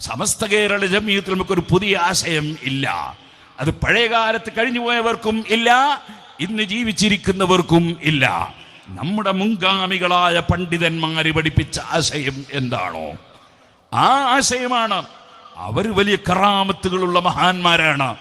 സമസ്ത കേരള ജമീയത്തിൽ നമുക്കൊരു പുതിയ ആശയം ഇല്ല. അത് പഴയ കാലത്ത് കഴിഞ്ഞു പോയവർക്കും ഇല്ല ഇന്ന് ജീവിച്ചിരിക്കുന്നവർക്കും ഇല്ല. നമ്മുടെ മുൻഗാമികളായ പണ്ഡിതന്മാര് പഠിപ്പിച്ച ആശയം എന്താണോ? ആ ആശയമാണ്. അവർ വലിയ കറാമത്തുകളുള്ള മഹാന്മാരാണ്.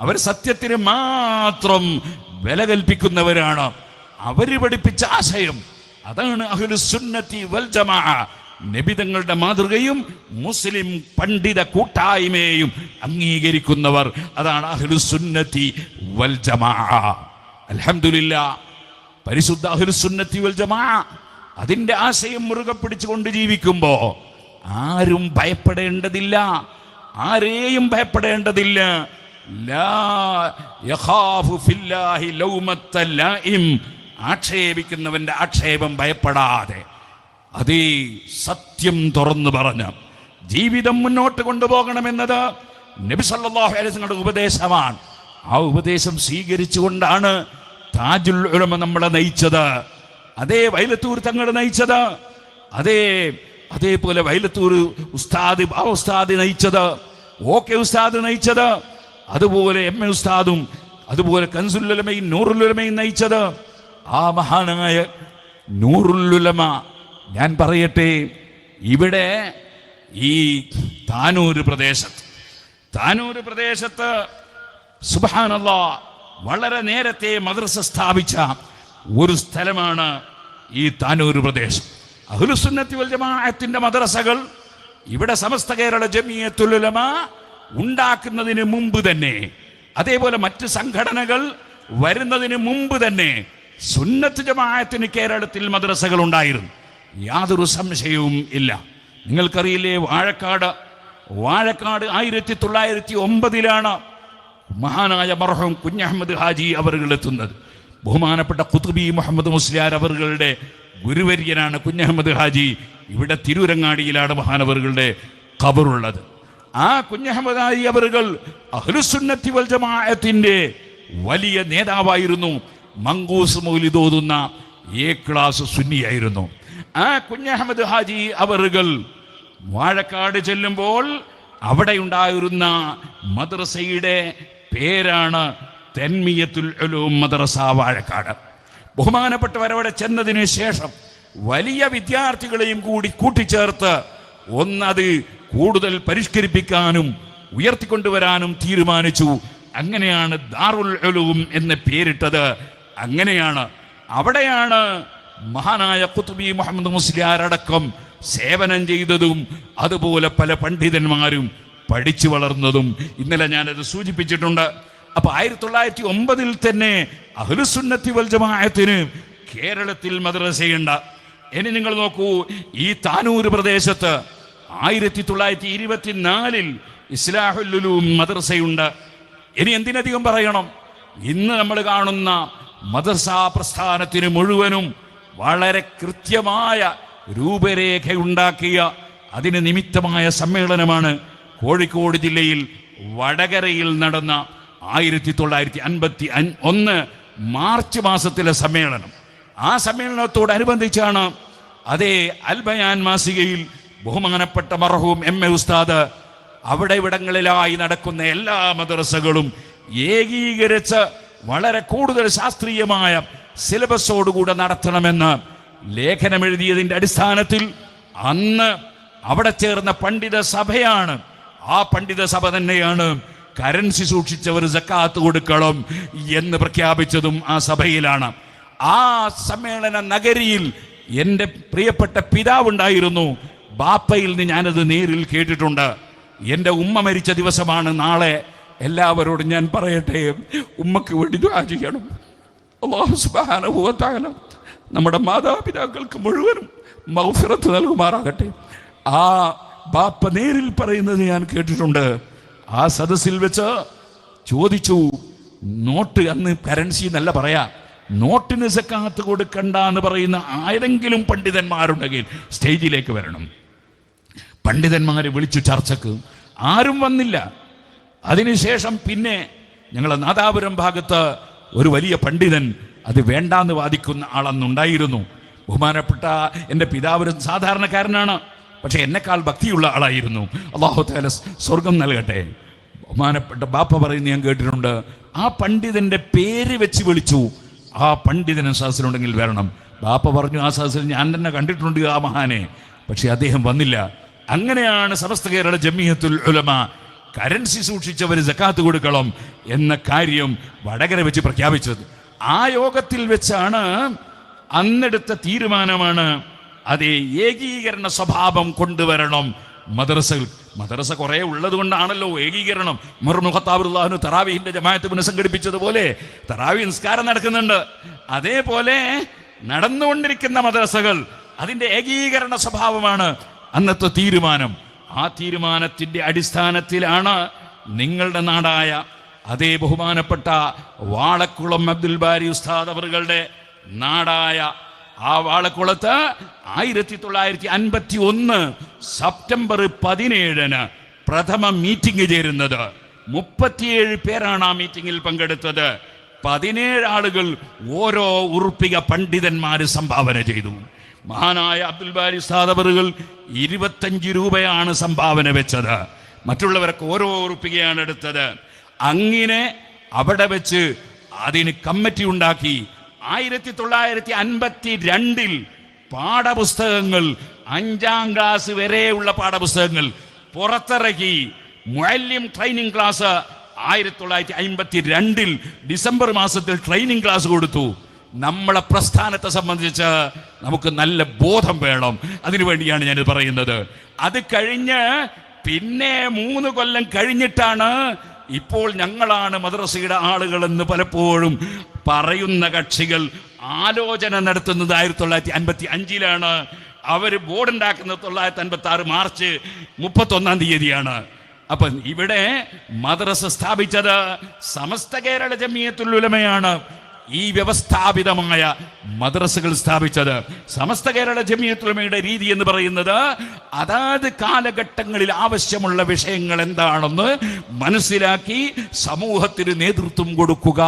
അവർ സത്യത്തിന് മാത്രം വില കൽപ്പിക്കുന്നവരാണ്. അവർ പഠിപ്പിച്ച ആശയം അതാണ് അഹ്ലുസുന്നത്തി വൽ ജമാ നബിതങ്ങളുടെ മാതൃകയും മുസ്ലിം പണ്ഡിത കൂട്ടായ്മയെയും അംഗീകരിക്കുന്നവർ അതാണ് അഹ്ലുസുന്നത്തി വൽ ജമാ അൽഹംദുലില്ലാ പരിശുദ്ധ അഹ്ലുസുന്നത്തി വൽ ജമാ അതിന്റെ ആശയം മുറുകെ പിടിച്ചുകൊണ്ട് ജീവിക്കുമ്പോൾ ആരും ഭയപ്പെടേണ്ടതില്ല. ആരെയും ഭയപ്പെടേണ്ടതില്ല. ആക്ഷേപിക്കുന്നവന്റെ ആക്ഷേപം ഭയപ്പെടാതെ. അതേ സത്യം തുറന്നു പറഞ്ഞ ജീവിതം മുന്നോട്ട് കൊണ്ടുപോകണമെന്നത് നബി സല്ലല്ലാഹു അലൈഹി വസല്ലമയുടെ ഉപദേശമാണ്. ആ ഉപദേശം സ്വീകരിച്ചുകൊണ്ടാണ് താജുൽ ഉലമ നമ്മളെ നയിച്ചത്. അതേ വൈലത്തൂർ തങ്ങൾ നയിച്ചത്. അതേ അതേപോലെ വൈലത്തൂർ ഉസ്താദ് ആ ഉസ്താദ് നയിച്ചത്. ഓക്കെ ഉസ്താദ് നയിച്ചത്. അതുപോലെ എം എ ഉസ്താദും അതുപോലെ കൻസുല്ലുലമയും നൂറുലുലമയും നയിച്ചത്. ആ മഹാനായ നൂറുല്ലുലമ ഞാൻ പറയട്ടെ ഇവിടെ ഈ താനൂര് പ്രദേശത്ത് താനൂര് പ്രദേശത്ത് സുബാനല്ല വളരെ നേരത്തെ മദ്രസ സ്ഥാപിച്ച ഒരു സ്ഥലമാണ് ഈ താനൂര് പ്രദേശം. അഹുലുസുന്നത്തി വൽ ജമാഅത്തിന്റെ മദ്രസകൾ ഇവിടെ സമസ്ത കേരള ജമിയത്തുലമ ഉണ്ടാക്കുന്നതിന് മുമ്പ് തന്നെ അതേപോലെ മറ്റ് സംഘടനകൾ വരുന്നതിന് മുമ്പ് തന്നെ സുന്നത്ത് ജമാഅത്തിന് കേരളത്തിൽ മദ്രസകൾ ഉണ്ടായിരുന്നു. യാതൊരു സംശയവും ഇല്ല. നിങ്ങൾക്കറിയില്ലേ വാഴക്കാട്? വാഴക്കാട് ആയിരത്തി തൊള്ളായിരത്തി ഒമ്പതിലാണ് മഹാനായ മർഹം കുഞ്ഞഹമ്മദ് ഹാജി അവറുകൾ എത്തുന്നത് ബഹുമാനപ്പെട്ട കുത്തുബി മുഹമ്മദ് മുസ്ലിയാർ അവറുകളുടെ ഗുരുവര്യനാണ് കുഞ്ഞഹമ്മദ് ഹാജി. ഇവിടെ തിരൂരങ്ങാടിയിലാണ് മഹാനവറുകളുടെ ഖബറുള്ളത്. ആ കുഞ്ഞഹമ്മദ് ഹാജി അവറുകൾ അഹ്ലുസുന്നത്തി വൽ ജമാഅത്തിന്റെ വലിയ നേതാവായിരുന്നു. മങ്കൂസ് മൗലിദോതുന്ന എ ക്ലാസ് സുന്നിയായിരുന്നു. ആ കുഞ്ഞഹമ്മദ് ഹാജി അവറുകൾ വാഴക്കാട് ചെല്ലുമ്പോൾ അവിടെ ഉണ്ടായിരുന്ന മദ്രസയുടെ പേരാണ് തെന്മിയത്തുൽ ഉലൂം മദ്രസ വാഴക്കാട്. ബഹുമാനപ്പെട്ടവരവിടെ ചെന്നതിന് ശേഷം വലിയ വിദ്യാർത്ഥികളെയും കൂടി കൂട്ടിച്ചേർത്ത് ഒന്നത് കൂടുതൽ പരിഷ്കരിപ്പിക്കാനും ഉയർത്തിക്കൊണ്ടുവരാനും തീരുമാനിച്ചു. അങ്ങനെയാണ് ദാറുൽ ഉലൂം എന്ന് പേരിട്ടത്. അങ്ങനെയാണ് അവിടെയാണ് മഹാനായ കുത്തുബി മുഹമ്മദ് മുസ്ലിയാരടക്കം സേവനം ചെയ്തതും അതുപോലെ പല പണ്ഡിതന്മാരും പഠിച്ചു വളർന്നതും ഇന്നലെ ഞാനത് സൂചിപ്പിച്ചിട്ടുണ്ട്. അപ്പൊ ആയിരത്തി തൊള്ളായിരത്തി ഒമ്പതിൽ തന്നെ അഹ്ലുസുന്നത്തി വൽ ജമാഅത്തിന് കേരളത്തിൽ മദ്രസയുണ്ട. ഇനി നിങ്ങൾ നോക്കൂ ഈ താനൂർ പ്രദേശത്ത് ആയിരത്തി തൊള്ളായിരത്തി ഇരുപത്തിനാലിൽ ഇസ്ലാഹുല്ലുലും മദ്രസയുണ്ട്. ഇനി എന്തിനധികം പറയണം? ഇന്ന് നമ്മൾ കാണുന്ന മദ്രസാ പ്രസ്ഥാനത്തിന് മുഴുവനും വളരെ കൃത്യമായ രൂപരേഖയുണ്ടാക്കിയ അതിന് നിമിത്തമായ സമ്മേളനമാണ് കോഴിക്കോട് ജില്ലയിൽ വടകരയിൽ നടന്ന ആയിരത്തി തൊള്ളായിരത്തി അൻപത്തി ഒന്ന് മാർച്ച് മാസത്തിലെ സമ്മേളനം. ആ സമ്മേളനത്തോടനുബന്ധിച്ചാണ് അതേ അൽബയാൻ മാസികയിൽ ബഹുമാനപ്പെട്ട മർഹൂം എം എ ഉസ്താദ് അവിടെ ഇവിടങ്ങളിലായി നടക്കുന്ന എല്ലാ മദ്രസകളും ഏകീകരിച്ച് വളരെ കൂടുതൽ ശാസ്ത്രീയമായ സിലബസോടുകൂടെ നടത്തണമെന്ന് ലേഖനം എഴുതിയതിന്റെ അടിസ്ഥാനത്തിൽ അന്ന് അവിടെ ചേർന്ന പണ്ഡിത സഭയാണ്. ആ പണ്ഡിത സഭ തന്നെയാണ് കറൻസി സൂക്ഷിച്ചവർ ജക്കാത്ത് കൊടുക്കണം എന്ന് പ്രഖ്യാപിച്ചതും ആ സഭയിലാണ്. ആ സമ്മേളന നഗരിയിൽ എന്റെ പ്രിയപ്പെട്ട പിതാവുണ്ടായിരുന്നു. ബാപ്പയിൽ നിന്ന് ഞാനത് നേരിൽ കേട്ടിട്ടുണ്ട്. എന്റെ ഉമ്മ മരിച്ച ദിവസമാണ് നാളെ. എല്ലാവരോടും ഞാൻ പറയട്ടെ. ഉമ്മക്ക് വേണ്ടി ദ്വാ ചെയ്യണം. അള്ളാഹു തആല നമ്മുടെ മാതാപിതാക്കൾക്ക് മുഴുവനും മൗഫിറത്ത് നൽകുമാറാകട്ടെ. ആ ബാപ്പ നേരിൽ പറയുന്നത് ഞാൻ കേട്ടിട്ടുണ്ട്. ആ സദസ്സിൽ വെച്ച് ചോദിച്ചു നോട്ട് അന്ന് കറൻസി എന്നല്ല പറയാ നോട്ടിന് സക്കാത്ത് കൊടുക്കണ്ട എന്ന് പറയുന്ന ആരെങ്കിലും പണ്ഡിതന്മാരുണ്ടെങ്കിൽ സ്റ്റേജിലേക്ക് വരണം. പണ്ഡിതന്മാരെ വിളിച്ചു ചർച്ചക്ക് ആരും വന്നില്ല. അതിനുശേഷം പിന്നെ ഞങ്ങളെ നാദാപുരം ഭാഗത്ത് ഒരു വലിയ പണ്ഡിതൻ അത് വേണ്ടാന്ന് വാദിക്കുന്ന ആളന്നുണ്ടായിരുന്നു. ബഹുമാനപ്പെട്ട എന്റെ പിതാവ് സാധാരണക്കാരനാണ്. പക്ഷെ എന്നെക്കാൾ ഭക്തിയുള്ള ആളായിരുന്നു. അള്ളാഹു താല സ്വർഗം നൽകട്ടെ. ബഹുമാനപ്പെട്ട ബാപ്പ പറയുന്ന ഞാൻ കേട്ടിട്ടുണ്ട്. ആ പണ്ഡിതന്റെ പേര് വെച്ച് വിളിച്ചു. ആ പണ്ഡിതൻ സദസ്സിലുണ്ടെങ്കിൽ വരണം. ബാപ്പ പറഞ്ഞു ആ സദസ്സിൽ ഞാൻ തന്നെ കണ്ടിട്ടുണ്ട് ആ മഹാനെ. പക്ഷെ അദ്ദേഹം വന്നില്ല. അങ്ങനെയാണ് സമസ്ത കേരള ജമിയത്തുൽ ഉലമ കറൻസി സൂക്ഷിച്ചവർ ജക്കാത്ത് കൊടുക്കണം എന്ന കാര്യം വടകര വെച്ച് പ്രഖ്യാപിച്ചത്. ആ യോഗത്തിൽ വെച്ചാണ് അന്നെടുത്ത തീരുമാനമാണ് അതേ ഏകീകരണ സ്വഭാവം കൊണ്ടുവരണം. മദ്രസകൾ മദ്രസ കുറെ ഉള്ളത് കൊണ്ടാണല്ലോ ഏകീകരണം. മുഹത്താബുല്ലാഹുന് തറാവിഹിന്റെ ജമാഅത്ത് പുനഃസംഘടിപ്പിച്ചതുപോലെ തറാവി നിസ്കാരം നടക്കുന്നുണ്ട്. അതേപോലെ നടന്നുകൊണ്ടിരിക്കുന്ന മദ്രസകൾ അതിന്റെ ഏകീകരണ സ്വഭാവമാണ് അന്നത്തെ തീരുമാനം. ആ തീരുമാനത്തിന്റെ അടിസ്ഥാനത്തിലാണ് നിങ്ങളുടെ നാടായ അതേ ബഹുമാനപ്പെട്ട വാളക്കുളം അബ്ദുൽ ബാരി ഉസ്താദ് അവറുകളുടെ നാടായ ആ വാളക്കുളത്ത് ആയിരത്തി തൊള്ളായിരത്തി അൻപത്തി ഒന്ന് സെപ്റ്റംബർ പതിനേഴിന് പ്രഥമ മീറ്റിംഗ് ചേരുന്നത്. മുപ്പത്തിയേഴ് പേരാണ് ആ മീറ്റിംഗിൽ പങ്കെടുത്തത്. പതിനേഴ് ആളുകൾ ഓരോ ഉറുപ്പിക പണ്ഡിതന്മാർ സംഭാവന ചെയ്തു. മഹാനായ അബ്ദുൽ ബാരി സാദബറുകൾ ഇരുപത്തഞ്ച് രൂപയാണ് സംഭാവന വെച്ചത്. മറ്റുള്ളവരൊക്കെ ഓരോ ഉറുപ്പികയാണ് എടുത്തത്. അങ്ങനെ അവിടെ വെച്ച് അതിന് കമ്മിറ്റി ഉണ്ടാക്കി. ആയിരത്തി തൊള്ളായിരത്തി അൻപത്തി രണ്ടിൽ പാഠപുസ്തകങ്ങൾ അഞ്ചാം ക്ലാസ് വരെയുള്ള പാഠപുസ്തകങ്ങൾ പുറത്തിറക്കി. മുഅല്ലിം ട്രെയിനിങ് ക്ലാസ് ആയിരത്തി തൊള്ളായിരത്തി അമ്പത്തി രണ്ടിൽ ഡിസംബർ മാസത്തിൽ ട്രെയിനിങ് ക്ലാസ് കൊടുത്തു. നമ്മളെ പ്രസ്ഥാനത്തെ സംബന്ധിച്ച് നമുക്ക് നല്ല ബോധം വേണം. അതിനു വേണ്ടിയാണ് ഞാനിത് പറയുന്നത്. അത് കഴിഞ്ഞ് പിന്നെ മൂന്ന് കൊല്ലം കഴിഞ്ഞിട്ടാണ് ഇപ്പോൾ ഞങ്ങളാണ് മദ്രസയുടെ ആളുകളെന്ന് പലപ്പോഴും പറയുന്ന കക്ഷികൾ ആലോചന നടത്തുന്നത് ആയിരത്തി തൊള്ളായിരത്തി അൻപത്തി അഞ്ചിലാണ് അവർ ബോർഡ് ഉണ്ടാക്കുന്നത് തൊള്ളായിരത്തി അൻപത്തി ആറ് മാർച്ച് മുപ്പത്തൊന്നാം തീയതിയാണ്. അപ്പൊ ഇവിടെ മദ്രസ സ്ഥാപിച്ചത് സമസ്ത കേരള ജമിയത്തുൽ ഉലമയാണ്. ഈ വ്യവസ്ഥാപിതമായ മദ്രസകൾ സ്ഥാപിച്ചത് സമസ്ത കേരള ജമിയത്തുലമയുടെ രീതി എന്ന് പറയുന്നത് അതാത് കാലഘട്ടങ്ങളിൽ ആവശ്യമുള്ള വിഷയങ്ങൾ എന്താണെന്ന് മനസ്സിലാക്കി സമൂഹത്തിന് നേതൃത്വം കൊടുക്കുക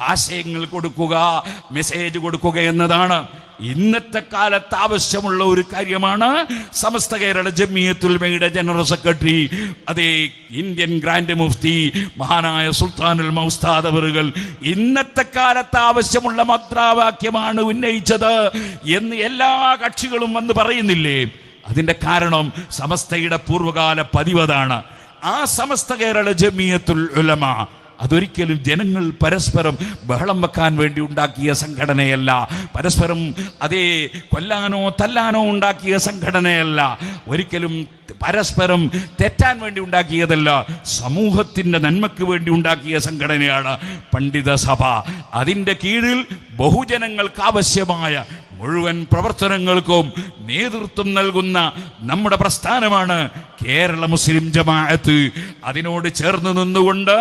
ആശയങ്ങൾ കൊടുക്കുക മെസ്സേജ് കൊടുക്കുക എന്നതാണ്. ഇന്നത്തെ കാലത്ത് ആവശ്യമുള്ള ഒരു കാര്യമാണ് സമസ്ത കേരള ജമിയത്തുൽമയുടെ ജനറൽ സെക്രട്ടറി അതേ ഇന്ത്യൻ ഗ്രാൻഡ് മുഫ്തി മഹാനായ സുൽത്താനുൽ മൗസ്താദ് ഇന്നത്തെ കാലത്ത് ആവശ്യമുള്ള മദ്രാവാക്യമാണ് ഉന്നയിച്ചത് എന്ന് എല്ലാ കക്ഷികളും വന്ന് പറയുന്നില്ലേ? അതിന്റെ കാരണം സമസ്തയുടെ പൂർവകാല പതിവതാണ് ആ സമസ്ത കേരള ജമിയത്തുൽ ഉലമ അതൊരിക്കലും ജനങ്ങൾ പരസ്പരം ബഹളം വെക്കാൻ വേണ്ടി ഉണ്ടാക്കിയ സംഘടനയല്ല. പരസ്പരം അതേ കൊല്ലാനോ തല്ലാനോ ഉണ്ടാക്കിയ സംഘടനയല്ല. ഒരിക്കലും പരസ്പരം തെറ്റാൻ വേണ്ടി ഉണ്ടാക്കിയതല്ല സമൂഹത്തിന്റെ നന്മയ്ക്ക് വേണ്ടി ഉണ്ടാക്കിയ സംഘടനയാണ് പണ്ഡിത സഭ അതിന്റെ കീഴിൽ ബഹുജനങ്ങൾക്ക് ആവശ്യമായ മുഴുവൻ പ്രവർത്തനങ്ങൾക്കും നേതൃത്വം നൽകുന്ന നമ്മുടെ പ്രസ്ഥാനമാണ് കേരള മുസ്ലിം ജമാഅത്ത്. അതിനോട് ചേർന്ന് നിന്നുകൊണ്ട്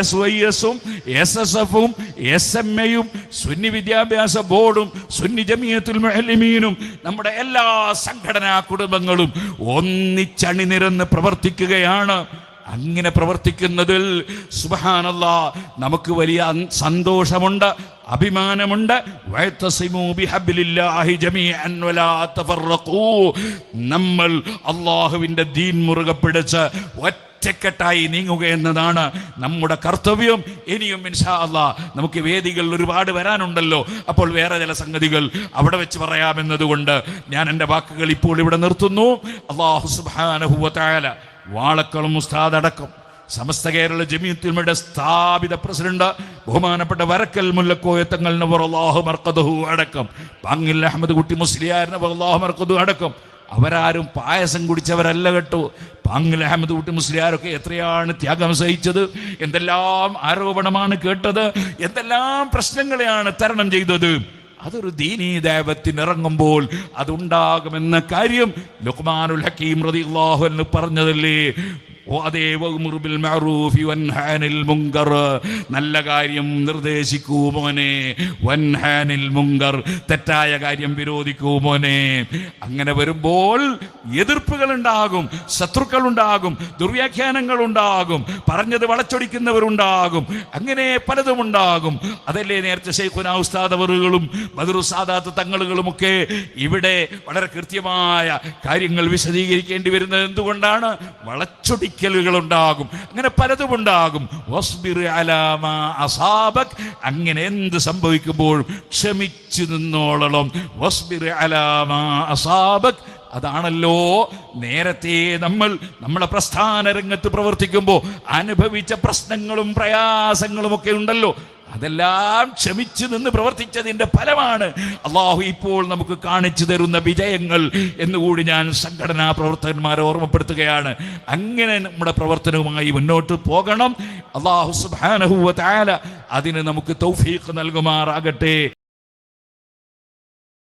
എസ് വൈ എസും എസ് എസ് എഫും എസ് എം എയും സുന്നി വിദ്യാഭ്യാസ ബോർഡും സുന്നി ജമിയത്തുൽ മുഅല്ലിമീനും നമ്മുടെ എല്ലാ സംഘടനാ കുടുംബങ്ങളും ഒന്നിച്ചണിനിരന്ന് പ്രവർത്തിക്കുകയാണ്. അങ്ങനെ പ്രവർത്തിക്കുന്നതിൽ സുബഹാനല്ല നമുക്ക് വലിയ സന്തോഷമുണ്ട് അഭിമാനമുണ്ട്. നമ്മൾ അള്ളാഹുവിന്റെ ദീൻ മുറുകെ പിടിച്ച് ഒറ്റക്കെട്ടായി നീങ്ങുക എന്നതാണ് നമ്മുടെ കർത്തവ്യം. ഇനിയും ഇൻഷാ അല്ലാ നമുക്ക് വേദികളിൽ ഒരുപാട് വരാനുണ്ടല്ലോ. അപ്പോൾ വേറെ ചില സംഗതികൾ അവിടെ വെച്ച് പറയാമെന്നതുകൊണ്ട് ഞാൻ എന്റെ വാക്കുകൾ ഇപ്പോൾ ഇവിടെ നിർത്തുന്നു. അള്ളാഹു തആല വാളക്കുളം ഉസ്താദ് അടക്കം സമസ്ത കേരള ജമീത്തിൽമയുടെ സ്ഥാപിത പ്രസിഡന്റ് ബഹുമാനപ്പെട്ട വരക്കൽ മുല്ലക്കോയ തങ്ങൾ അടക്കം പാങ്ങിൽ അഹമ്മദ് കുട്ടി മുസ്ലിയാർ നവർ അല്ലാഹു മർക്കദു അടക്കം. അവരാരും പായസം കുടിച്ചവരല്ല കേട്ടോ. പാങ്ങിൽ അഹമ്മദ് കുട്ടി മുസ്ലിയാരൊക്കെ എത്രയാണ് ത്യാഗം സഹിച്ചത്? എന്തെല്ലാം ആരോപണമാണ് കേട്ടത്? എന്തെല്ലാം പ്രശ്നങ്ങളെയാണ് തരണം ചെയ്തത്? അതൊരു ദീനീ ദേവത്തിന് അതുണ്ടാകുമെന്ന കാര്യം ലുക്മാനുൽ ഹക്കീം റളിയല്ലാഹു എന്ന് പറഞ്ഞതല്ലേ? നല്ല കാര്യം നിർദ്ദേശിക്കൂ മോനെ. വൻഹാനിൽ മുങ്കർ. തെറ്റായ കാര്യം വിരോധിക്കൂ മോനെ. അങ്ങനെ വരുമ്പോൾ എതിർപ്പുകൾ ഉണ്ടാകും ശത്രുക്കൾ ഉണ്ടാകും ദുർവ്യാഖ്യാനങ്ങൾ ഉണ്ടാകും പറഞ്ഞത് വളച്ചൊടിക്കുന്നവരുണ്ടാകും അങ്ങനെ പലതും ഉണ്ടാകും അതല്ലേ നേരത്തെ ഷെയ്ഖുന ഉസ്താദവറുകളും ബദറു സാദാത്ത് തങ്ങളുകളും ഒക്കെ ഇവിടെ വളരെ കൃത്യമായ കാര്യങ്ങൾ വിശദീകരിക്കേണ്ടി വരുന്നത് എന്തുകൊണ്ടാണ്? വളച്ചൊടിക്കലുകൾ ഉണ്ടാകും അങ്ങനെ പലതും ഉണ്ടാകും അങ്ങനെ എന്ത് സംഭവിക്കുമ്പോഴും ക്ഷമിച്ചു നിന്നോളണം അതാണല്ലോ നേരത്തെ നമ്മൾ നമ്മളെ പ്രസ്ഥാന രംഗത്ത് പ്രവർത്തിക്കുമ്പോൾ അനുഭവിച്ച പ്രശ്നങ്ങളും പ്രയാസങ്ങളും ഒക്കെ ഉണ്ടല്ലോ അതെല്ലാം ക്ഷമിച്ചു നിന്ന് പ്രവർത്തിച്ചതിന്റെ ഫലമാണ് അള്ളാഹു ഇപ്പോൾ നമുക്ക് കാണിച്ചു തരുന്ന വിജയങ്ങൾ എന്നുകൂടി ഞാൻ സംഘടനാ പ്രവർത്തകന്മാരെ ഓർമ്മപ്പെടുത്തുകയാണ്. അങ്ങനെ നമ്മുടെ പ്രവർത്തനവുമായി മുന്നോട്ട് പോകണം. അള്ളാഹു സുബാനഹുവ അതിന് നമുക്ക് തൗഫീഖ് നൽകുമാറാകട്ടെ.